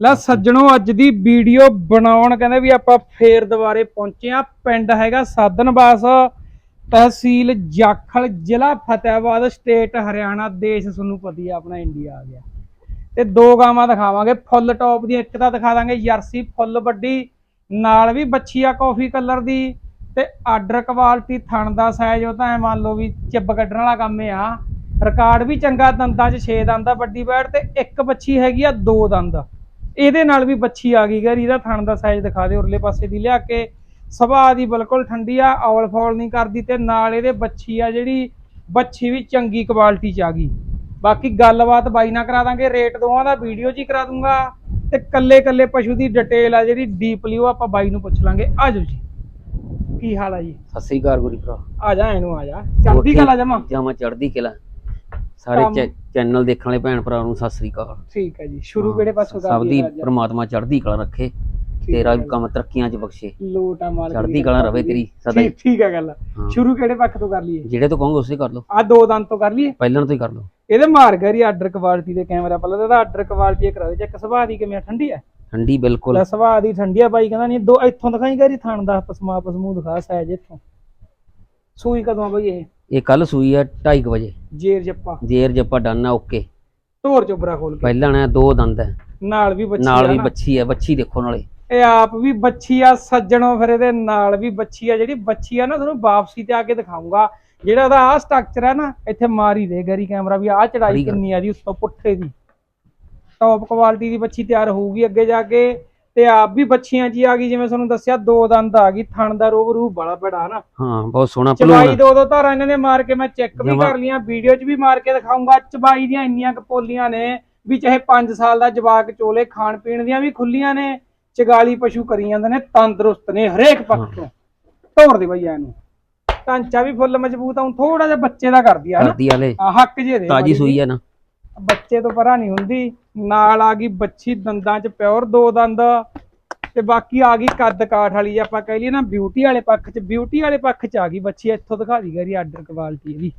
ਲੈ ਸੱਜਣੋ ਅੱਜ ਦੀ ਵੀਡੀਓ ਬਣਾਉਣ ਕਹਿੰਦੇ ਵੀ ਆਪਾਂ ਫੇਰ ਦੁਬਾਰੇ ਪਹੁੰਚੇ ਆ ਪਿੰਡ ਹੈਗਾ ਸਾਧਨਵਾਸ ਤਹਿਸੀਲ ਜਾਖਲ ਜ਼ਿਲ੍ਹਾ ਫਤਿਹਾਬਾਦ ਸਟੇਟ ਹਰਿਆਣਾ ਦੇਸ਼ ਤੁਹਾਨੂੰ ਪਤਾ ਆ ਆਪਣਾ ਇੰਡੀਆ ਆ ਗਿਆ। ਤੇ ਦੋ ਗਾਵਾਂ ਦਿਖਾਵਾਂਗੇ ਫੁੱਲ ਟੌਪ ਦੀ ਇੱਕ ਤਾਂ ਦਿਖਾ ਦਾਂਗੇ ਜਰਸੀ ਫੁੱਲ ਵੱਡੀ ਨਾਲ ਵੀ ਬੱਚੀ ਆ ਕਾਫੀ ਕਲਰ ਦੀ ਤੇ ਆਰਡਰ ਕੁਆਲਿਟੀ ਥਣ ਦਾ ਸਾਈਜ਼ ਉਹ ਤਾਂ ਐ ਮੰਨ ਲਓ ਵੀ ਚਿੱਬ ਕੱਢਣ ਵਾਲਾ ਕੰਮ ਆ। ਰਿਕਾਰਡ ਵੀ ਚੰਗਾ ਦੰਦਾਂ 'ਚ 6 ਦੰਦ ਆ ਵੱਡੀ ਬੈੜ ਤੇ ਇੱਕ ਬੱਚੀ ਹੈਗੀ ਆ ਦੋ ਦੰਦ। ਇਹਦੇ ਨਾਲ ਵੀ ਬੱਚੀ ਆ ਗਈ ਗਰੀ ਇਹਦਾ ਥਣ ਦਾ ਸਾਈਜ਼ ਦਿਖਾ ਦੇ ਉਰਲੇ ਪਾਸੇ ਦੀ ਲਿਆ ਕੇ। ਸੁਭਾਅ ਦੀ ਬਿਲਕੁਲ ਠੰਡੀ ਆ ਔਲ ਫੌਲ ਨਹੀਂ ਕਰਦੀ ਤੇ ਨਾਲ ਇਹਦੇ ਬੱਚੀ ਆ ਜਿਹੜੀ ਬੱਚੀ ਵੀ ਚੰਗੀ ਕੁਆਲਿਟੀ 'ਚ ਆ ਗਈ। ਬਾਕੀ ਗੱਲਬਾਤ ਬਾਈ ਨਾਲ ਕਰਾ ਦਾਂਗੇ ਰੇਟ ਦੋਵਾਂ ਦਾ ਵੀਡੀਓ 'ਚ ਹੀ ਕਰਾ ਦੂੰਗਾ। ਤੇ ਕੱਲੇ ਕੱਲੇ ਪਸ਼ੂ ਦੀ ਡਿਟੇਲ ਆ ਜਿਹੜੀ ਡੀਪਲੀ ਉਹ ਆਪਾਂ ਬਾਈ ਨੂੰ ਪੁੱਛ ਲਾਂਗੇ। ਆ ਜਾਓ ਜੀ। ਕੀ ਹਾਲ ਆ ਜੀ? ਸਤਿ ਸ੍ਰੀ ਅਕਾਲ ਗੁਰੀ ਭਰਾ ਆ ਜਾ ਇਹਨੂੰ ਆ ਜਾ। ਚੜਦੀ ਕਲਾ ਜਮਾ। ਜਮਾ ਚੜਦੀ ਕਲਾ। ਸਾਰੇ ਕੰਮ- ਚੈ- ਚੈਨਲ ਦੇਖਣ ਵਾਲੇ ਭੈਣ ਭਰਾ ਨੂੰ ਸਤਿ ਸ੍ਰੀ ਅਕਾਲ। ਠੀਕ ਹੈ ਜੀ ਸ਼ੁਰੂ ਕਿਹੜੇ ਪਾਸੋਂ ਸਭ ਦੀ ਪ੍ਰਮਾਤਮਾ ਚੜਦੀ ਕਲਾ ਰੱਖੇ ਤੇਰਾ ਵੀ। ਕੰਮ ਤਰੱਕੀਆਂ 'ਚ ਬਖਸ਼ੇ। ਲੋਟ ਮਾਲਕ ਚੜ੍ਹਦੀ ਕਲਾ ਰਵੇ। ਤੇਰੀ ਸਦਾ ਹੀ। ਠੀਕ- ਠੀਕ ਹੈ ਗੱਲ। ਹਾਂ। ਸ਼ੁਰੂ ਕਿਹੜੇ ਪੱਖ ਤੋਂ ਕਰ ਲਈਏ? ਜਿਹੜੇ ਤੋਂ ਕਹੋਗੇ ਉਸੇ ਕਰ ਲਓ। ਆ ਦੋ ਦੰਦ ਤੋਂ ਕਰ ਲਈਏ? ਪਹਿਲਾਂ ਤੋਂ ਹੀ ਕਰ ਲਓ। ਇਹਦੇ ਮਾਰ ਗਰੀ ਆਰਡਰ ਕੁਆਲਿਟੀ ਦੇ ਕੈਮਰਾ ਪਹਿਲਾਂ ਤਾਂ ਆਰਡਰ ਕੁਆਲਿਟੀ ਕਰਾ ਦੇ। ਚੈੱਕ ਸੁਭਾਅ ਦੀ ਕਿਵੇਂ ਆ? ਠੰਡੀ ਹੈ ਠੰਡੀ ਬਿਲਕੁਲ। ਲੈ ਸੁਭਾਅ ਦੀ ਠੰਡੀ ਆ ਬਾਈ ਕਹਿੰਦਾ ਨਹੀਂ ਦੋ ਇੱਥੋਂ ਦਿਖਾਈ ਗਰੀ ਥਣ ਦਾ ਪਸਮਾ ਪਸਮੂ ਦਿਖਾ ਸਾਈਜ਼ ਇੱਥੋਂ। ਸੂਈ ਕਦੋਂ ਆ ਬਾਈ ਇਹ? ਇਹ ਕੱਲ ਸੂਈ ਆ 2:30 ਵਜੇ। ਜੇਰ ਜੱਪਾ। ਜੇਰ ਜੱਪਾ ਡਨ ਆ ਓਕੇ। ਢੋਰ ਚੋਬਰਾ ਖੋਲ ਕੇ। ਪਹਿਲਾਂ ਨਾ ਦੋ ਦੰਦ ਹੈ ਨਾਲ ਵੀ ਬੱਚੀ ਨਾਲ ਵੀ। ਬੱਚੀ ਹੈ ਬੱਚੀ ਦੇਖੋ ਨਾਲੇ। ਇਹ ਆਪ ਵੀ ਬੱਚੀ ਆ ਸੱਜਣੋ ਫਿਰ ਇਹਦੇ ਨਾਲ ਵੀ ਬੱਚੀ ਆ। ਜਿਹੜੀ ਬੱਚੀ ਆ ਨਾ ਤੁਹਾਨੂੰ ਵਾਪਸੀ ਤੇ ਆ ਕੇ ਦਿਖਾਉਂਗਾ ਜਿਹੜਾ ਉਹਦਾ ਆ ਸਟਰਕਚਰ ਹੈ ਨਾ ਇੱਥੇ ਮਾਰੀ ਦੇ ਗਰੀ ਕੈਮਰਾ ਵੀ। ਆ ਚੜਾਈ। ਕਿੰਨੀ ਆ ਦੀ ਉੱਤੋਂ ਪੁੱਠੇ ਦੀ। ਟੌਪ ਕੁਆਲਿਟੀ ਦੀ ਬੱਚੀ ਤਿਆਰ ਹੋਊਗੀ ਅੱਗੇ ਜਾ ਕੇ। ਤੇ ਆਪ ਵੀ ਬੱਚੀਆਂ ਜੀ ਆ ਗਈ ਜਿਵੇਂ ਤੁਹਾਨੂੰ ਦੱਸਿਆ ਦੋ ਦੰਦ ਆ ਗਈ ਥਣ ਦਾ ਰੂਪ ਰੂਪ ਬੜਾ ਬੜਾ ਨਾ ਹਾਂ ਬਹੁਤ ਸੋਹਣਾ ਚਬਾਈ ਭਲੂਣ ਦੋ ਦੋ ਧਾਰਾਂ ਇਹਨਾਂ ਨੇ ਮਾਰ ਕੇ ਮੈਂ ਚੈੱਕ ਵੀ। ਕਰ ਲੀਆਂ ਵੀਡੀਓ 'ਚ ਵੀ ਮਾਰ ਕੇ ਦਿਖਾਉਂਗਾ ਚਬਾਈ ਦੀਆਂ ਇੰਨੀਆਂ ਕਪੋਲੀਆਂ ਨੇ ਵੀ ਚਾਹੇ 5 ਸਾਲ ਦਾ ਜਵਾਕ ਚੋਲੇ ਖਾਣ ਪੀਣ ਦੀਆਂ ਵੀ ਖੁੱਲੀਆਂ ਨੇ ਚਗਾਲੀ ਪਸ਼ੂ ਕਰੀ ਜਾਂਦੇ ਨੇ ਤੰਦਰੁਸਤ ਨੇ ਹਰੇਕ ਪੱਖ। ਤੋਂ ਤੋੜ ਦੇ ਬਈਆ ਇਹਨੂੰ ਢਾਂਚਾ ਵੀ ਫੁੱਲ ਮਜ਼ਬੂਤ ਆ ਥੋੜਾ ਜਿਹਾ ਬੱਚੇ ਦਾ ਕਰਦੀ ਆ ਨਾ ਕਰਦੀ ਹੱਕ ਜੇ ਦੇ ਤਾਜੀ ਸੂਈ। ਆ ਨਾ। ਬੱਚੇ ਤੋਂ ਪਰਾਂ ਨਹੀਂ ਹੁੰਦੀ। ਨਾਲ ਆ ਗਈ ਬੱਚੀ ਦੰਦਾਂ 'ਚ ਪਿਓਰ ਦੋ ਦੰਦ। ਤੇ ਬਾਕੀ ਆ ਗਈ ਕੱਦ ਕਾਠ ਵਾਲੀ ਆਪਾਂ ਕਹਿ ਲਈਏ ਨਾ ਬਿਊਟੀ ਵਾਲੇ ਪੱਖ 'ਚ। ਬਿਊਟੀ ਵਾਲੇ ਪੱਖ 'ਚ ਆ ਗਈ ਬੱਚੀ ਇੱਥੋਂ ਦਿਖਾ ਦੀ ਗਰੀ ਆਰਡਰ ਕੁਆਲਿਟੀ ਇਹਦੀ।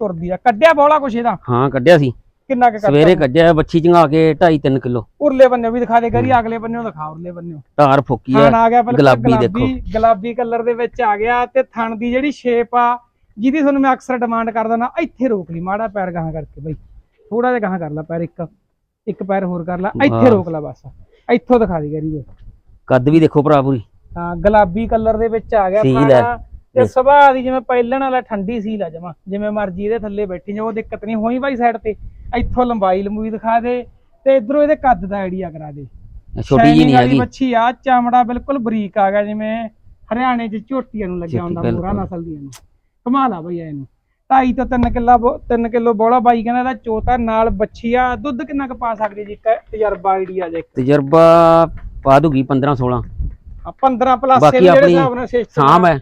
ਤੁਰਦੀ ਆ। ਕੱਢਿਆ ਬੋਲਾ ਕੁਛ ਇਹਦਾ? ਹਾਂ ਕੱਢਿਆ ਸੀ। ਕਿੰਨਾ ਕੁ ਸਵੇਰੇ ਕੱਢਿਆ ਬੱਚੀ ਚੰਗਾ ਕੇ 2.5 3 ਕਿਲੋ। ਉਰਲੇ ਬੰਨੇ ਵੀ ਦਿਖਾ ਦੇ ਗਰੀ ਅਗਲੇ ਬੰਨੇ ਦਿਖਾ ਉਰਲੇ ਬੰਨੇ ਧਾਰ ਫੁੱਕੀ ਆ ਆ ਗਿਆ ਗੁਲਾਬੀ ਦੇਖੋ। ਗੁਲਾਬੀ ਗੁਲਾਬੀ ਕਲਰ ਦੇ ਵਿੱਚ ਆ ਗਿਆ ਤੇ ਥਣ ਦੀ ਜਿਹੜੀ ਸ਼ੇਪ ਆ ਜਿਹਦੀ ਤੁਹਾਨੂੰ ਮੈਂ ਅਕਸਰ ਡਿਮਾਂਡ ਕਰਦਾ ਨਾ ਇੱਥੇ ਰੋਕ ਲਈ ਮਾੜਾ ਪੈਰ ਗਾਹਾਂ ਕਰਕੇ ਬਈ। ਥੋੜਾ ਜਿਹਾ ਗਾਹਾਂ ਕਰ ਲੈ ਪੈਰ ਇੱਕ ਇੱਕ ਪੈਰ ਹੋਰ ਕਰ ਲੈ ਇੱਥੇ। ਰੋਕ ਲੈ ਬਸ। ਇੱਥੋਂ ਦਿਖਾ ਦੀ ਗਰੀ ਦੇ। ਕੱਦ ਵੀ ਦੇਖੋ ਭਰਾ ਪੂਰੀ। ਹਾਂ ਗੁਲਾਬੀ ਕਲਰ ਦੇ ਵਿੱਚ ਆ ਗਿਆ ਹੈ। ਤੇ ਸੁਭਾਅ ਦੀ ਜਿਵੇਂ ਪਹਿਲਣ ਵਾਲਾ ਠੰਡੀ ਸੀਲ ਆ ਜਮਾ। ਜਿਵੇਂ ਮਰਜ਼ੀ ਇਹਦੇ ਥੱਲੇ ਬੈਠੀ ਜਾ ਉਹ ਦਿੱਕਤ ਨਹੀਂ ਹੋਈ ਬਾਈ ਸਾਈਡ ਤੇ। ਇੱਥੋਂ ਲੰਬਾਈ ਲੰਬੂਈ ਦਿਖਾ ਦੇ ਤੇ ਇਧਰੋਂ ਇਹਦੇ ਕੱਦ ਦਾ ਆਈਡੀਆ ਕਰਾ ਦੇ। ਛੋਟੀ ਜੀ ਨਹੀਂ ਹੈਗੀ। ਮੱਛੀ ਆ ਚਮੜਾ ਬਿਲਕੁਲ ਬਰੀਕ ਆ ਗਿਆ ਜਿਵੇਂ ਹਰਿਆਣੇ 'ਚ ਝੋਟੀਆਂ ਨੂੰ ਲੱਗਿਆ ਹੁੰਦਾ ਬਿਲਕੁਲ। ਨਸਲ ਦੀਆਂ ਨੂੰ। ਕਮਾਲ ਆ ਬਈ ਇਹਨੂੰ। 2.5 ਤੋਂ 3 ਕਿੱਲਾ 3 ਕਿਲੋ ਬੋਲਾ ਬਾਈ ਕਹਿੰਦਾ ਇਹਦਾ ਚੋਤਾ ਨਾਲ ਬੱਚੀ ਆ ਦੁੱਧ ਕਿੰਨਾ ਕੁ ਪਾ ਸਕਦੀ ਜੀ? ਇੱਕ ਤਜਰਬਾ ਆਈਡੀਆ ਜੇ ਤਜਰਬਾ ਪਾ ਦੂਗੀ 15 16 15 ਪਲੱਸ ਬਾਕੀ ਜਿਹੜੇ ਆਪਣੀ ਹਿਸਾਬ ਨਾਲ ਸਿਸਟਮ ਸਾਮ ਹੈ।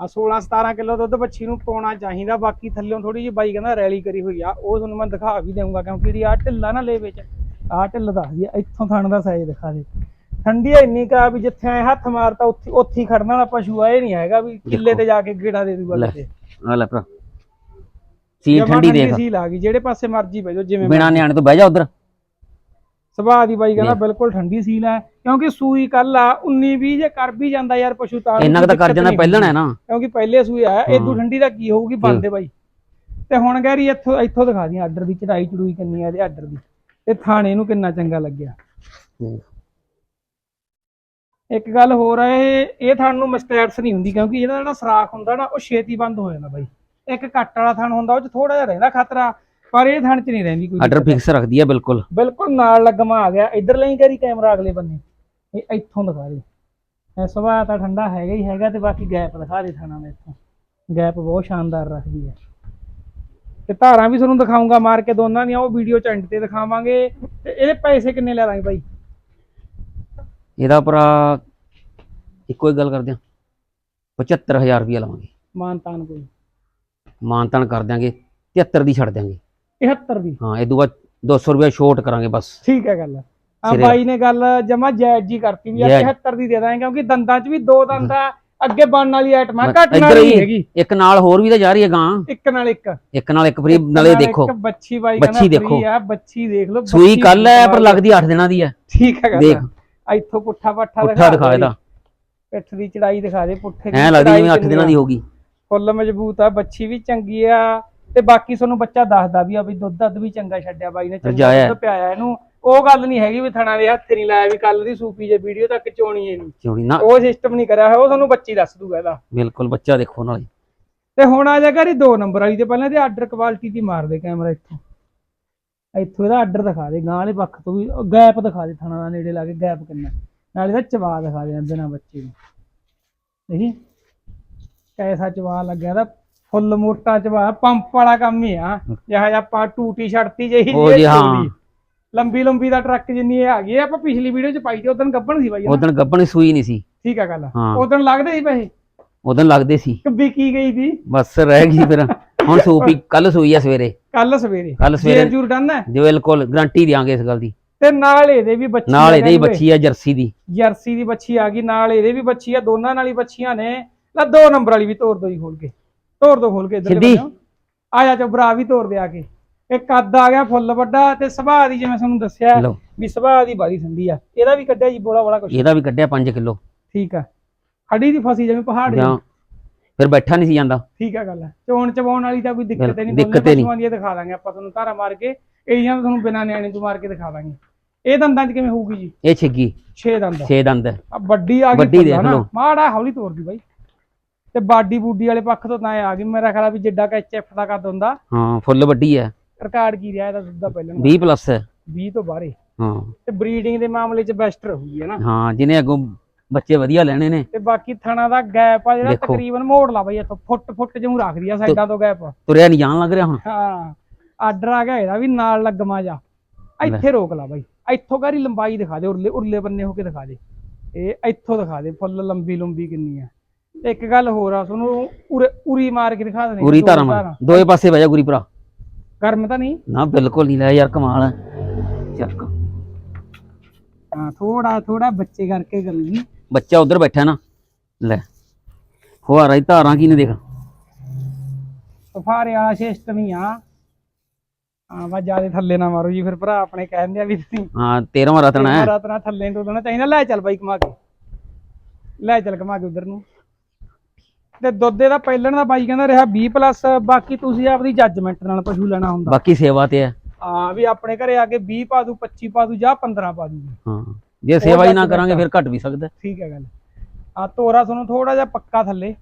ਆ 16 17 ਕਿਲੋ ਦੁੱਧ ਬੱਚੀ ਨੂੰ ਪਾਉਣਾ ਚਾਹੀਦਾ ਬਾਕੀ ਥੱਲੇੋਂ ਥੋੜੀ ਜਿਹੀ ਬਾਈ ਕਹਿੰਦਾ ਰੈਲੀ ਕਰੀ ਹੋਈ ਆ ਉਹ ਤੁਹਾਨੂੰ ਮੈਂ ਦਿਖਾ ਵੀ ਦੇਵਾਂਗਾ ਕਿਉਂਕਿ ਜਿਹੜੀ ਆ ਢਿੱਲਾ ਨਾ ਲੈ ਵਿੱਚ ਆ ਢਿੱਲ ਦੱਸਦੀ ਆ ਇੱਥੋਂ ਥਣ ਦਾ ਸਾਈਜ਼ ਦਿਖਾ ਦੇ। ਠੰਡੀ ਇੰਨੀ ਕਾ ਵੀ ਜਿੱਥੇ ਐ ਹੱਥ ਮਾਰਤਾ ਉੱਥੇ ਉੱਥੇ ਖੜਨ ਵਾਲਾ ਪਸ਼ੂ ਆ ਇਹ ਨਹੀਂ ਹੈਗਾ ਵੀ ਕਿੱਲੇ। ਤੇ ਜਾ ਕੇ ਗੇੜਾ ਦੇ ਦੂਗਾ ਲੈ। ਕਿਤੇ। ਆ ਲੈ ਭਰਾ। ਸੀਲ ਠੰਡੀ ਦੇਖ। ਸੀਲ ਆ ਗਈ ਜਿਹੜੇ ਪਾਸੇ ਮਰਜ਼ੀ ਬਹਿ ਜਾਓ ਜਿਵੇਂ ਬਿਨਾ। ਨਿਆਣੇ ਤੋਂ ਬਹਿ ਜਾ ਉਧਰ। ਸੁਭਾਅ ਦੀ ਬਾਈ ਕਹਿੰਦਾ। ਬਿਲਕੁਲ ਠੰਡੀ ਸੀਲ ਹੈ ਕਿਉਂਕਿ ਸੂਈ ਕੱਲ ਆ 19 20 ਜੇ ਕਰ ਵੀ ਜਾਂਦਾ ਯਾਰ ਪਸ਼ੂ ਤਾਂ ਇੰਨਾ ਤਾਂ ਕਰ ਜਾਂਦਾ ਪਹਿਲਾਂ। ਹੈ ਨਾ। ਕਿਉਂਕਿ ਪਹਿਲੇ ਸੂਏ ਆ ਇਦੋਂ। ਠੰਡੀ ਦਾ ਕੀ ਹੋਊਗੀ ਬੰਦੇ ਬਾਈ। ਤੇ ਹੁਣ ਗੈਰੀ ਇੱਥੋਂ ਇੱਥੋਂ ਦਿਖਾ ਦੀ ਆਰਡਰ ਦੀ ਚੜਾਈ ਚੜੂਈ ਕਿੰਨੀ ਆ ਇਹਦੇ ਆਰਡਰ ਦੀ। ਤੇ ਥਾਣੇ ਨੂੰ ਕਿੰਨਾ ਚੰਗਾ ਲੱਗਿਆ। ਇੱਕ ਗੱਲ ਹੋਰ ਹੈ ਇਹ ਇਹ ਥਣ ਨੂੰ ਮਿਸਟੈਟਸ ਨਹੀਂ ਹੁੰਦੀ ਕਿਉਂਕਿ ਇਹਦਾ ਜਿਹੜਾ ਸਰਾਖ ਹੁੰਦਾ ਨਾ ਉਹ ਛੇਤੀ ਬੰਦ ਹੋ ਜਾਂਦਾ ਬਾਈ। ਇੱਕ ਕੱਟ ਵਾਲਾ ਥਣ ਹੁੰਦਾ ਉਹ ਚ ਥੋੜਾ ਜਿਹਾ ਰਹਿੰਦਾ ਖਤਰਾ ਪਰ ਇਹ ਥਣ ਚ ਨਹੀਂ ਰਹਿੰਦੀ ਕੋਈ ਆਰਡਰ। ਫਿਕਸ ਰੱਖਦੀ ਹੈ ਬਿਲਕੁਲ। ਬਿਲਕੁਲ ਨਾਲ ਲੱਗਮਾ ਆ ਗਿਆ। ਇਧਰ ਲਈ ਕਰੀ ਕੈਮਰਾ ਅਗਲੇ ਬੰਨੇ। ਇਹ ਇੱਥੋਂ ਦਿਖਾ ਦੇ। ਇਹ ਸੁਭਾਅ ਤਾਂ ਠੰਡਾ ਹੈਗਾ ਹੀ ਹੈਗਾ ਤੇ ਬਾਕੀ ਗੈਪ ਦਿਖਾ ਦੇ ਥਾਣਾ ਦੇ ਇੱਥੋਂ। ਗੈਪ ਬਹੁਤ ਸ਼ਾਨਦਾਰ ਰੱਖਦੀ ਹੈ। ਤੇ ਧਾਰਾਂ ਵੀ ਤੁਹਾਨੂੰ ਦਿਖਾਉਂਗਾ ਮਾਰ ਕੇ ਦੋਨਾਂ ਦੀਆਂ ਉਹ ਵੀਡੀਓ ਚ ਐਂਡ ਤੇ ਦਿਖਾਵਾਂਗੇ। ਤੇ ਇਹਦੇ ਪੈਸੇ ਕਿੰਨੇ ਲੈ ਦਾਂਗੇ ਬਾਈ? ਇਹਦਾ ਭਰਾ ਇੱਕੋ ਹੀ ਗੱਲ ਕਰਦੇ ਆ। 75000 ਰੁਪਇਆ ਲਵਾਂਗੇ। ਮਾਨਤਾਨ ਕੋਈ। ਮਾਨਤਾਨ ਕਰ ਦਿਆਂਗੇ 73 ਦੀ ਛੱਡ ਦਿਆਂਗੇ। 71 ਦੀ? ਹਾਂ ਇਹ ਤੋਂ ਬਾਅਦ 200 ਰੁਪਇਆ ਛੋਟ ਕਰਾਂਗੇ ਬਸ। ਠੀਕ ਹੈ ਗੱਲ। ਆ ਸਿਰੇ। ਬਾਈ ਨੇ ਗੱਲ ਜਮਾ ਜਾਇਜ਼ ਜੀ ਕਰਤੀ ਵੀ ਆ ਜਾਇਜ਼। 73 ਦੀ ਦੇ ਦਾਂਗੇ ਕਿਉਂਕਿ ਦੰਦਾਂ 'ਚ ਵੀ ਦੋ ਦੰਦ ਆ ਅੱਗੇ ਬਣਨ ਵਾਲੀ ਆਈਟਮ ਆ ਘੱਟ ਨਾਲ ਹੀ ਹੈਗੀ। ਇੱਕ ਨਾਲ ਹੋਰ ਵੀ ਤਾਂ ਜਾ ਰਹੀ ਹੈ ਗਾਂ। ਇੱਕ ਨਾਲ ਇੱਕ। ਇੱਕ ਨਾਲ ਇੱਕ ਫਰੀ ਇੱਕ ਨਾਲੇ ਨਾਲ ਦੇਖੋ ਇੱਕ ਬੱਚੀ ਬਾਈ ਬੱਚੀ ਕਹਿੰਦਾ ਦੇਖੋ। free ਆ ਬੱਚੀ ਦੇਖ ਲਓ ਸੂਈ ਬੱਚੀ ਕੱਲ ਹੈ ਪਰ ਲੱਗਦੀ 8 ਦਿਨਾਂ ਦੀ ਹੈ। ਠੀਕ ਹੈ ਗੱਲ। ਦੇਖ। ਇੱਥੋਂ ਪੁੱਠਾ ਪੱਠਾ ਪੁੱਠਾ ਦਿਖਾ ਇਹਦਾ। ਪਿੱਠ ਦੀ ਚੜਾਈ ਦਿਖਾ ਦੇ ਪੁੱਠੇ ਦੀ ਐ ਲੱਗਦੀ ਜਿਵੇਂ 8 ਕਿੰਨੀ ਦਿਨਾਂ। ਦੀ ਹੋਗੀ ਫੁੱਲ ਮਜ਼ਬੂਤ ਆ ਬੱਚੀ ਵੀ ਚੰਗੀ ਆ ਤੇ ਬਾਕੀ ਤੁਹਾਨੂੰ ਬੱਚਾ ਦੱਸਦਾ ਵੀ ਆ ਵੀ ਦੁੱਧ ਦੱਧ ਵੀ ਚੰਗਾ ਛੱਡਿਆ ਬਾਈ ਨੇ ਚੰਗਾ ਰਜਾਇਆ। ਦੁੱਧ ਪਿਆਇਆ ਇਹਨੂੰ। ਉਹ ਗੱਲ ਨਹੀਂ ਹੈਗੀ ਵੀ ਥਣਾ ਦੇ ਹੱਥ ਨਹੀਂ ਲਾਇਆ ਵੀ ਕੱਲ ਦੀ ਸੂਪੀ ਜੇ ਵੀਡੀਓ ਤੱਕ ਚੋਣੀ ਨਹੀਂ ਚੋਣੀ ਨਾ। ਉਹ ਸਿਸਟਮ ਨਹੀਂ ਕਰਿਆ ਹੋਇਆ ਉਹ ਤੁਹਾਨੂੰ ਬੱਚੀ ਦੱਸ ਦੂਗਾ ਇਹਦਾ। ਬਿਲਕੁਲ ਬੱਚਾ ਦੇਖੋ ਨਾਲੇ। ਤੇ ਹੁਣ ਆ ਜਾ ਕਰੀ ਦੋ ਨੰਬਰ ਵਾਲੀ ਤੇ ਪਹਿਲਾਂ ਤੇ ਆਰਡਰ ਕੁਆਲਿਟੀ ਦੀ ਮਾਰ ਦੇ ਕੈਮਰਾ ਇੱਥੋਂ। ਇੱਥੋਂ ਇਹਦਾ ਆਰਡਰ ਦਿਖਾ ਦੇ ਗਾਂ ਵਾਲੇ ਪੱਖ ਤੋਂ ਵੀ ਗੈਪ ਦਿਖਾ ਦੇ ਥਣਾ ਦਾ ਨੇੜੇ ਲਾ ਕੇ ਗੈਪ ਕਿੰਨਾ। ਨਾਲ ਇਹਦਾ ਚਵਾ ਦਿਖਾ ਦੇ ਬਿਨਾਂ ਬੱਚੇ ਨੂੰ। ਦੇਖੀ? ਕੈਸਾ ਚਵਾ ਲੱਗਿਆ ਦਾ ਫੁੱਲ ਮੋਟਾ ਚਵਾ ਪੰਪ ਵਾਲਾ ਕੰਮ ਹੀ ਆ। ਜਿਹਾ ਜਿਹਾ ਆਪਾਂ ਟੂਟੀ ਛੜਤੀ ਜਿਹੀ ਉਹ ਜੀ, ਹਾਂ। ਲੰਬੀ ਲੰਬੀ ਦਾ ਟਰੱਕ ਜਿੰਨੀ ਇਹ ਆ ਗਈ ਆ, ਆਪਾਂ ਪਿਛਲੀ ਵੀਡੀਓ ਚ ਪਾਈ ਸੀ ਉਦੋਂ ਗੱਬਣ ਸੀ ਬਾਈ? ਉਦੋਂ ਗੱਬਣ ਸੂਈ ਨਹੀਂ ਸੀ। ਠੀਕ ਆ ਗੱਲ। ਉਦੋਂ ਲੱਗਦੇ ਸੀ ਪੈਸੇ? ਉਦੋਂ ਲੱਗਦੇ ਸੀ। ਕਿ ਕੀ ਗਈ ਸੀ? ਬਸ ਰਹਿ ਗਈ ਫਿਰ। ਹੁਣ ਸੂਪੀ ਕੱਲ ਸੂਈ ਆ ਸਵੇਰੇ। ਕੱਲ ਸਵੇਰੇ। ਕੱਲ ਸਵੇਰੇ ਜੇਰ ਡਨ ਹੈ। ਜੋ ਬਿਲਕੁਲ ਗਾਰੰਟੀ ਦਿਆਂਗੇ ਇਸ ਗੱਲ ਦੀ। ਤੇ ਨਾਲ ਇਹਦੇ ਵੀ ਬੱਚੀ ਨਾਲ ਇਹਦੇ ਹੀ। ਬੱਚੀ ਆ ਜਰਸੀ ਦੀ। ਜਰਸੀ ਦੀ ਬੱਚੀ ਆ ਗਈ ਨਾਲ ਇਹਦੇ ਵੀ ਬੱਚੀ ਆ ਦੋਨਾਂ ਨਾਲ ਹੀ ਬੱਚੀਆਂ ਨੇ। ਲੈ ਦੋ ਨੰਬਰ ਵਾਲੀ ਵੀ ਤੋੜ ਦੋ ਜੀ ਖੋਲ ਕੇ ਤੋੜ ਦੋ ਖੋਲ ਕੇ ਇੱਧਰ ਸਿੱਧੀ? ਆ ਜਾ ਚੋਬਰਾ ਵੀ ਤੋੜ ਦੇ ਆ ਕੇ। ਇਹ ਕੱਦ ਆ ਗਿਆ ਫੁੱਲ ਵੱਡਾ ਤੇ ਸੁਭਾਅ ਦੀ ਜਿਵੇਂ ਤੁਹਾਨੂੰ ਦੱਸਿਆ ਲਓ। ਵੀ ਸੁਭਾਅ ਦੀ ਬਾਰੀ ਠੰਡੀ ਆ। ਇਹਦਾ ਵੀ ਕੱਢਿਆ ਜੀ ਬੋਲਾ ਬੜਾ ਕੁਛ। ਇਹਦਾ ਵੀ ਕੱਢਿਆ 5 ਕਿਲੋ। ਠੀਕ ਆ। ਖੜੀ ਦੀ ਫਸੀ ਜਿਵੇਂ ਪਹਾੜ। ਜਾਂ ਫਿਰ ਬੈਠਾ ਨਹੀਂ ਸੀ ਜਾਂਦਾ। ਠੀਕ ਆ ਗੱਲ ਚੋਣ ਚਵਾਉਣ ਵਾਲੀ ਤਾਂ ਕੋਈ ਦਿੱਕਤ ਹੀ ਨਹੀਂ ਦਿੱਕਤ ਦੋਨੇ ਹੀ ਨਹੀਂ। ਪਸ਼ੂਆਂ ਦਿਖਾ ਦਾਂਗੇ ਆਪਾਂ ਤੁਹਾਨੂੰ ਧਾਰਾ ਮਾਰ ਕੇ। ਇਹਦੀਆਂ ਤਾਂ ਤੁਹਾਨੂੰ ਬਿਨਾਂ ਨਿਆਣੇ ਤੋਂ ਮਾਰ ਕੇ ਦਿਖਾ ਦਾਂਗੇ। ਇਹ ਦੰਦਾਂ 'ਚ ਕਿਵੇਂ ਹੋਊਗੀ ਜੀ? ਇਹ ਛਿੱਗੀ। 6 ਦੰਦ। 6 ਦੰਦ। ਹੈ ਆ ਵੱਡੀ ਆ ਗਈ ਵੱਡੀ ਦੇਖ। ਲਓ। ਮਾੜਾ ਹੌਲੀ ਤੋਰਦੀ ਬਾਈ। ਤੇ ਬਾਡੀ ਬੂਡੀ ਵਾਲੇ ਪੱਖ ਤੋਂ ਤਾਂ ਇਹ ਆ ਗਈ। ਮੇਰਾ ਖਿਆਲ ਆ ਵੀ ਜਿੱਡਾ ਕਿ ਐਚਐਫ ਦਾ ਕੱਦ ਹੁੰਦਾ ਹਾਂ ਫੁੱਲ ਵੱਡੀ ਹੈ। ਰਿਕਾਰਡ ਕੀ ਰਿਹਾ ਇਹਦਾ ਦੁੱਧ ਦਾ ਪਹਿਲਾਂ 20 ਪਲੱਸ ਹੈ। 20 ਤੋਂ ਬਾਹਰੇ ਹਾਂ। ਤੇ ਬਰੀਡਿੰਗ ਦੇ ਮਾਮਲੇ 'ਚ ਬੈਸਟ ਰਹੂਗੀ ਹੈ ਨਾ? ਹਾਂ ਜਿਹਨੇ ਅੱਗੋਂ ਬੱਚੇ ਵਧੀਆ ਲੈਣੇ ਨੇ। ਤੇ ਬਾਕੀ ਥਣਾ ਦਾ ਗੈਪ ਆ ਜਿਹੜਾ। ਤਕਰੀਬਨ ਮੋੜ ਲਾ ਬਾਈ ਇੱਥੋਂ ਫੁੱਟ ਫੁੱਟ ਜਿਉਂ ਰੱਖਦੀ ਆ ਸਾਈਡਾਂ ਤੋਂ ਗੈਪ ਤੁਰਿਆ ਨਹੀਂ ਜਾਣ ਲੱਗ ਰਿਹਾ ਹੁਣ। ਹਾਂ ਆਰਡਰ ਆ ਗਿਆ ਇਹਦਾ ਵੀ ਨਾਲ ਲੱਗਮਾ ਜਾ। ਇੱਥੇ ਰੋਕ ਲਾ ਬਾਈ। ਇੱਥੋਂ ਕਰੀ ਲੰਬਾਈ ਦਿਖਾ ਦੇ ਉਰਲੇ ਉਰਲੇ ਬੰਨੇ ਹੋ ਕੇ ਦਿਖਾ ਦੇ। ਇਹ ਇੱਥੋਂ ਦਿਖਾ ਦੇ ਫੁੱਲ ਲੰਬੀ ਲੰਬੀ ਕਿੰਨੀ ਆ ਤੇ ਇੱਕ ਗੱਲ ਹੋਰ ਆ ਤੁਹਾਨੂੰ ਉਰੇ ਉਰੀ ਮਾਰ ਕੇ ਦਿਖਾ ਦੇਣੀ ਪੂਰੀ ਧਾਰਾਂ ਮਾਰ। ਦੋਏ ਪਾਸੇ ਬਹਿ ਜਾ ਗੁਰੀ ਭਰਾ। ਗਰਮ ਤਾਂ ਨਹੀਂ? ਨਾ ਬਿਲਕੁਲ ਨਹੀਂ ਲੈ ਯਾਰ ਕਮਾਲ ਹੈ ਚੱਕ ਹਾਂ ਥੋੜਾ ਥੋੜਾ ਬੱਚੇ ਕਰਕੇ ਗੱਲੀ ਬੱਚਾ ਉਧਰ ਬੈਠਾ ਨਾ। ਲੈ ਫੁਹਾਰਾ ਹੀ ਧਾਰਾਂ ਕੀ ਨੇ ਦੇਖ। ਸਫਾਰੇ ਵਾਲਾ ਸਿਸਟਮ ਹੀ ਆ। ਹਾਂ ਵਾ ਜਿਆਦੇ ਥੱਲੇ ਨਾ ਮਾਰੋ ਜੀ ਫਿਰ ਭਰਾ ਆਪਣੇ ਕਹਿੰਦੇ ਆ ਵੀ ਤੁਸੀਂ ਹਾਂ 13ਵਾਂ ਰਤਨਾ ਹੈ। ਰਾਤ ਨਾਲ ਥੱਲੇ ਤੋਂ ਦੇਣਾ ਚਾਹੀਦਾ। ਲੈ ਚੱਲ ਬਾਈ ਕਮਾ ਕੇ। ਲੈ ਚੱਲ ਕਮਾ ਕੇ ਉਧਰ ਨੂੰ। ਤੇ ਦੁੱਧ ਦਾ ਪਹਿਲਣ ਦਾ ਬਾਈ ਕਹਿੰਦਾ ਰਿਹਾ 20 ਪਲੱਸ ਬਾਕੀ ਤੁਸੀਂ ਆਪਦੀ ਜੱਜਮੈਂਟ ਨਾਲ ਪਸ਼ੂ ਲੈਣਾ ਹੁੰਦਾ। ਬਾਕੀ ਸੇਵਾ ਤੇ ਹੈ ਹਾਂ ਵੀ ਆਪਣੇ ਘਰੇ ਆ ਕੇ 20 ਪਾ ਦੂ 25 ਪਾ ਦੂ ਜਾਂ 15 ਪਾ ਦੂ। ਹਾਂ ਜੇ ਸੇਵਾ ਹੀ ਨਾ ਕਰਾਂਗੇ ਫਿਰ ਘਟ ਵੀ ਸਕਦਾ। ਠੀਕ ਹੈ ਗੱਲ। ਆ ਤੋਰਾ ਤੁਹਾਨੂੰ ਥੋੜਾ ਜਿਹਾ ਪੱਕਾ ਥੱਲੇ।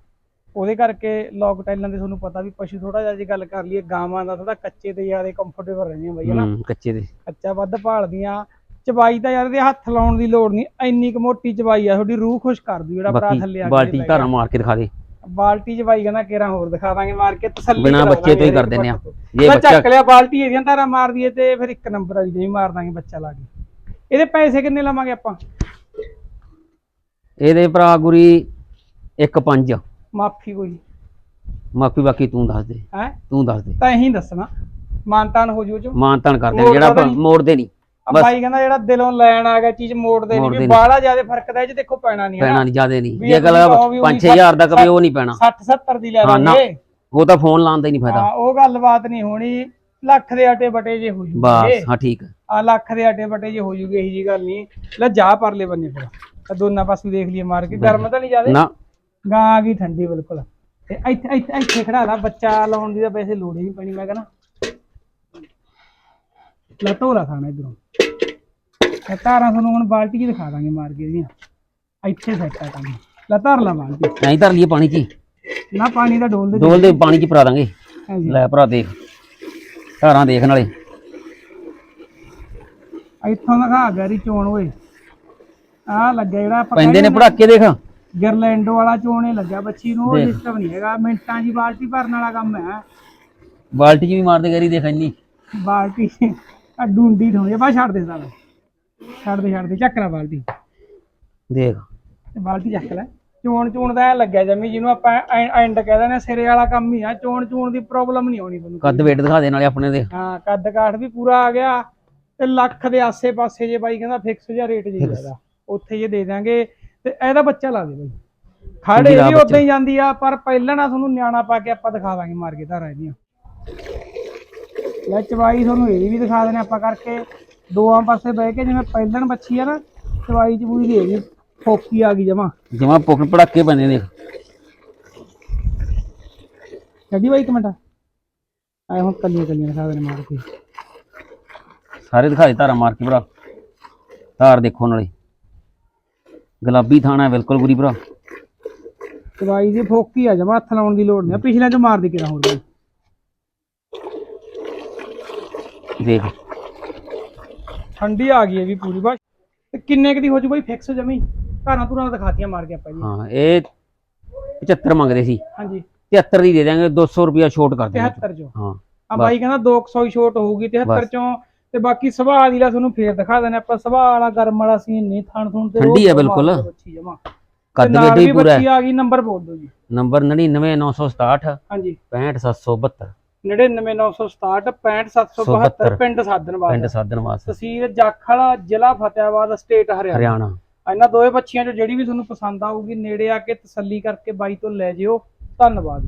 ਉਹਦੇ ਕਰਕੇ ਲੋਕ ਟਾਈਲਾਂ ਦੇ ਤੁਹਾਨੂੰ ਪਤਾ ਵੀ ਪਸ਼ੂ ਥੋੜਾ ਜਿਹਾ ਜੇ ਗੱਲ ਕਰ ਲਈਏ ਗਾਵਾਂ ਦਾ ਥੋੜਾ ਕੱਚੇ ਤੇ ਜ਼ਿਆਦਾ ਕੰਫਰਟੇਬਲ ਰਹਿੰਦੀਆਂ ਬਈ ਹਨਾ ਹੂੰ ਕੱਚੇ ਦੇ। ਕੱਚਾ ਵੱਧ ਭਾਲਦੀਆਂ। ਚਬਾਈ ਤਾਂ ਯਾਰ ਇਹਦੇ ਹੱਥ ਲਾਉਣ ਦੀ ਲੋੜ ਨਹੀਂ ਇੰਨੀ ਕੁ ਮੋਟੀ ਚਬਾਈ ਆ ਤੁਹਾਡੀ ਰੂਹ ਖੁਸ਼ ਕਰ ਦੂ ਜਿਹੜਾ ਭਰਾ ਥੱਲੇ ਆ ਕੇ ਬਾਲਟੀ ਧਾਰਾਂ ਮਾਰ ਕੇ ਦਿਖਾ ਦੇ। ਬਾਲਟੀ ਚਬਾਈ ਕਹਿੰਦਾ ਕੇਰਾ ਹੋਰ ਦਿਖਾ ਦਾਂਗੇ ਮਾਰ ਕੇ ਤਸੱਲੀ ਬਿਨਾਂ ਬੱਚੇ ਤੋਂ ਹੀ ਕਰ ਦਿੰਦੇ ਆ। ਜੇ ਬੱਚਾ ਚੱਕ ਲਿਆ ਬਾਲਟੀ ਇਹਦੀਆਂ ਧਾਰਾਂ ਮਾਰ ਦਈਏ ਤੇ ਫਿਰ ਇੱਕ ਨੰਬਰ ਵਾਲੀ ਨਹੀਂ ਮਾਰ ਦਾਂਗੇ ਬੱਚਾ ਲਾ ਕੇ। ਇਹਦੇ ਪੈਸੇ ਕਿੰਨੇ ਲਵਾਂਗੇ ਆਪਾਂ? ਇਹਦੇ ਭਰਾ ਗੁਰੀ 1.5 ਮਾਫੀ ਕੋਈ। ਮਾਫੀ ਬਾਕੀ ਤੂੰ ਦੱਸ ਦੇ। ਹੈ? ਤੂੰ ਦੱਸ ਦੇ। ਤਾਂ ਇਹੀ ਦੱਸਣਾ। ਮਾਨਤਾਨ ਹੋ ਜੂ ਚ। ਮਾਨ ਤਾਨ ਕਰਦੇ ਜਿਹੜਾ ਆਪਾਂ। ਮੋੜਦੇ ਨਹੀਂ। ਬਾਈ ਕਹਿੰਦਾ ਜਿਹੜਾ ਦਿਲੋਂ ਲੈਣ ਆ ਗਿਆ ਚੀਜ਼ ਮੋੜਦੇ ਨਹੀਂ ਵੀ। ਬਾਹਲਾ ਜ਼ਿਆਦਾ ਫ਼ਰਕ ਤਾਂ ਇਹ ਚ ਦੇਖੋ ਪੈਣਾ ਨਹੀਂ ਪੈਣਾ ਨਹੀਂ ਜਿਆਦੇ ਨਹੀਂ ਜੇ ਇਹ ਗੱਲ ਤੁਸੀਂ ਕਹੋ ਵੀ ਉਹੀ 5-6000 ਦਾ ਕਵੇ ਉਹ ਨਹੀਂ ਪੈਣਾ। 60 70 ਦੀ ਲੈ। ਲਾਂਗੇ ਉਹ ਤਾਂ ਫੋਨ ਲਾਉਣ ਦਾ ਹੀ ਨਹੀਂ ਫਾਇਦਾ। ਹਾਂ ਉਹ ਗੱਲਬਾਤ ਨਹੀਂ ਹੋਣੀ। ਲੱਖ ਦੇ ਆਟੇ ਬਟੇ ਜੇ ਹੋ ਜੂਗੇ। ਬਸ ਹਾਂ ਠੀਕ। ਆ ਲੱਖ ਦੇ ਆਟੇ ਬਟੇ ਜੇ ਹੋ ਜੂਗੇ ਇਹੀ ਜੀ ਗੱਲ ਨਹੀਂ ਲੈ ਜਾ ਪਰਲੇ ਬੰਨੇ ਫਿਰ। ਤਾਂ ਦੋਨਾਂ ਪਾਸੇ ਦੇਖ ਲਈਏ ਮਾਰ ਕੇ। ਗਰਮ ਤਾਂ ਨਹੀਂ ਜ਼ਿਆਦਾ? ਨਾ। ਗਾਂ ਆ ਗਈ ਠੰਡੀ ਬਿਲਕੁਲ। ਤੇ ਇੱਥੇ ਇੱਥੇ ਇੱਥੇ ਖੜਾ ਲਾ। ਬੱਚਾ ਲਾਉਣ ਦੀ ਤਾਂ ਵੈਸੇ ਲੋੜ ਹੀ ਨਹੀਂ ਪੈਣੀ ਮੈਂ ਕਹਿੰਦਾ। ਲੈ ਧੋਲਾ ਖਾਣਾ ਇਧਰੋਂ। ਤੇ ਧਾਰਾਂ ਤੁਹਾਨੂੰ ਹੁਣ ਬਾਲਟੀ 'ਚ ਦਿਖਾ ਦਾਂਗੇ ਮਾਰ ਕੇ ਇਹਦੀਆਂ ਇੱਥੇ ਸੈੱਟ ਆ ਕੰਮ। ਲੈ ਧਰ ਲਾ ਬਾਲਟੀ। ਐਂ ਧਰ ਲਈਏ ਪਾਣੀ 'ਚ ਹੀ। ਨਾ ਪਾਣੀ ਦਾ ਡੋਲ ਦੇ ਡੋਲ ਦੇ ਪਾਣੀ 'ਚ ਭਰਾ ਦਾਂਗੇ। ਹਾਂਜੀ। ਲੈ ਭਰਾ ਦੇਖ। ਧਾਰਾਂ ਦੇਖ ਨਾਲੇ। ਇੱਥੋਂ ਦਿਖਾ ਗੈਰੀ ਚੋਣ ਓਏ। ਆ ਲੱਗਿਆ ਜਿਹੜਾ ਆਪਾਂ ਪੈਂਦੇ ਨੇ ਪੜਾਕੇ ਦੇਖ। ਗਿਰਲੈਂਡੋ ਵਾਲਾ ਚੋਣੇ ਲੱਗਿਆ। ਬੱਚੀ ਨੂੰ ਉਹ ਦੇਖ। ਸਿਸਟਮ ਨਹੀਂ ਹੈਗਾ। ਮਿੰਟਾਂ ਦੀ ਬਾਲਟੀ ਭਰਨ ਵਾਲਾ ਕੰਮ ਹੈ। ਬਾਲਟੀ 'ਚ ਵੀ ਮਾਰਦੇ ਗੈਰੀ ਦੇਖ ਇੰਨੀ। ਬਾਲਟੀ ਆ ਡੂੰਡੀ ਠੋਏ ਬਾ ਛੱਡ ਦੇ ਸਾਲਾ। ਛੱਡ ਦੇ ਛੱਡ ਦੇ ਚੱਕ ਲੈ ਬਾਲਟੀ। ਦੇਖ। ਤੇ ਬਾਲਟੀ ਚੱਕ ਲੈ। ਚੋਣ ਚੋਣ ਦਾ ਐ ਲੱਗਿਆ ਜਮੀ ਜਿਹਨੂੰ ਆਪਾਂ ਐਂਡ ਕਹਿ ਦਿੰਦੇ ਆ ਸਿਰੇ ਵਾਲਾ ਕੰਮ ਹੀ ਆ। ਚੋਣ ਚੋਣ ਦੀ ਪ੍ਰੋਬਲਮ ਨਹੀਂ ਆਉਣੀ ਤੁਹਾਨੂੰ ਕੱਦ ਵੇਟ ਦਿਖਾ ਦੇ ਨਾਲੇ ਆਪਣੇ ਦੇ। ਹਾਂ ਕੱਦ ਕਾਠ ਵੀ ਪੂਰਾ ਆ ਗਿਆ ਤੇ ਲੱਖ ਦੇ ਆਸੇ ਪਾਸੇ ਜੇ ਬਾਈ ਕਹਿੰਦਾ ਫਿਕਸ ਜਿਹਾ ਰੇਟ ਜੀ ਇਹਦਾ ਉੱਥੇ ਜੇ ਦੇ ਦਾਂਗੇ ਤੇ ਇਹਦਾ ਬੱਚਾ ਲਾ ਦੇ ਬਾਈ। ਖੜੇ ਵੀ। ਉਦਾਂ ਹੀ ਜਾਂਦੀ ਆ ਪਰ ਪਹਿਲਾਂ ਨਾ ਤੁਹਾਨੂੰ ਨਿਆਣਾ ਪਾ ਕੇ ਆਪਾਂ ਦਿਖਾ ਦਾਂਗੇ ਮਾਰ ਕੇ ਧਾਰਾਂ ਇਹਦੀਆਂ। ਲੈ ਚਵਾਈ ਤੁਹਾਨੂੰ ਇਹ ਵੀ ਦਿਖਾ ਦੇਣੇ ਆਪਾਂ ਕਰਕੇ। ਦੋਆਂ ਪਾਸੇ ਬਹਿ ਕੇ ਜਿਵੇਂ ਪਹਿਲਣ ਬੱਚੀ ਆ ਨਾ ਚਵਾਈ ਚਬੂਈ ਦੀ ਹੈਗੀ ਫੋਕੀ ਆ ਗਈ ਜਮਾ। ਜਮਾ ਪੋਕਟ ਪੜਾਕੇ ਬਣੇ ਦੇਖ ਛੱਡੀ ਬਾਈ ਇੱਕ ਮਿੰਟ। ਆਏ ਹੁਣ ਕੱਲੀਆਂ ਕੱਲੀਆਂ ਦਿਖਾ ਦੇਣੇ ਮਾਰ ਕੇ। ਸਾਰੇ ਦਿਖਾਏ ਧਾਰਾ ਮਾਰ ਕੇ ਭਰਾ। ਧਾਰ ਦੇਖੋ ਨਾਲੇ। ਗੁਲਾਬੀ ਥਾਣਾ ਬਿਲਕੁਲ ਪੂਰੀ ਭਰਾ। ਚਵਾਈ ਦੀ ਫੋਕੀ ਆ ਜਮਾ ਹੱਥ ਲਾਉਣ ਦੀ ਲੋੜ ਨਹੀਂ ਪਿਛਲੇ ਚ ਮਾਰ ਦੇ ਕਿਰਾ ਹੋਰ ਬਾਈ ਦੇਖ। ਠੰਡੀ ਆ ਗਈ ਹੈ ਵੀ ਪੂਰੀ ਬਸ। ਤੇ ਕਿੰਨੇ ਕੁ ਦੀ ਹੋ ਜੂ ਬਾਈ ਫਿਕਸ ਜਮੀ? ਧਾਰਾਂ ਧੁਰਾਂ ਦਿਖਾਤੀਆਂ ਮਾਰ ਕੇ ਆਪਾਂ ਜੀ। ਹਾਂ ਇਹ 75 ਮੰਗਦੇ ਸੀ। ਹਾਂਜੀ। 73 ਦੀ ਦੇ ਦਾਂਗੇ 200 ਰੁਪਿਆ ਛੋਟ ਕਰ ਦਿਆਂਗੇ। 73 ਚੋਂ। ਹਾਂ ਆ ਬਾਈ ਕਹਿੰਦਾ 200 ਹੀ ਛੋਟ ਹੋਊਗੀ 73 ਬਸ। ਚੋਂ। ਤੇ ਬਾਕੀ ਸੁਭਾਅ ਦੀ ਲਾ ਤੁਹਾਨੂੰ ਫੇਰ ਦਿਖਾ ਦੇਣੇ ਆਪਾਂ ਸੁਭਾਅ ਵਾਲਾ ਗਰਮ ਵਾਲਾ ਸੀਨ ਨਹੀਂ ਥਣ ਥੁਣ ਤੇ ਠੰਡੀ ਆ ਬਿਲਕੁਲ। ਕੱਦ ਵੀ ਏਡਾ ਹੀ ਪੂਰਾ। ਬੱਚੀ ਹੈ ਆ ਗਈ ਨੰਬਰ ਬੋਲ ਦਿਓ ਜੀ। ਨੰਬਰ 99967 ਹਾਂਜੀ। 65772 99967 65772 ਪਿੰਡ ਸਾਧਨਵਾਦ ਪਿੰਡ ਸਾਧਨਵਾਸ ਤਹਿਸੀਲ ਜਾਖਲ ਜ਼ਿਲ੍ਹਾ ਫਤਿਆਬਾਦ ਸਟੇਟ ਹਰਿਆਣਾ। ਹਰਿਆਣਾ। ਇਹਨਾਂ ਦੋਵੇਂ ਬੱਚੀਆਂ ਚੋਂ ਜਿਹੜੀ ਵੀ ਤੁਹਾਨੂੰ ਪਸੰਦ ਆਊਗੀ ਨੇੜੇ ਆ ਕੇ ਤਸੱਲੀ ਕਰਕੇ ਬਾਈ ਤੋਂ ਲੈ ਜਿਓ। ਧੰਨਵਾਦ।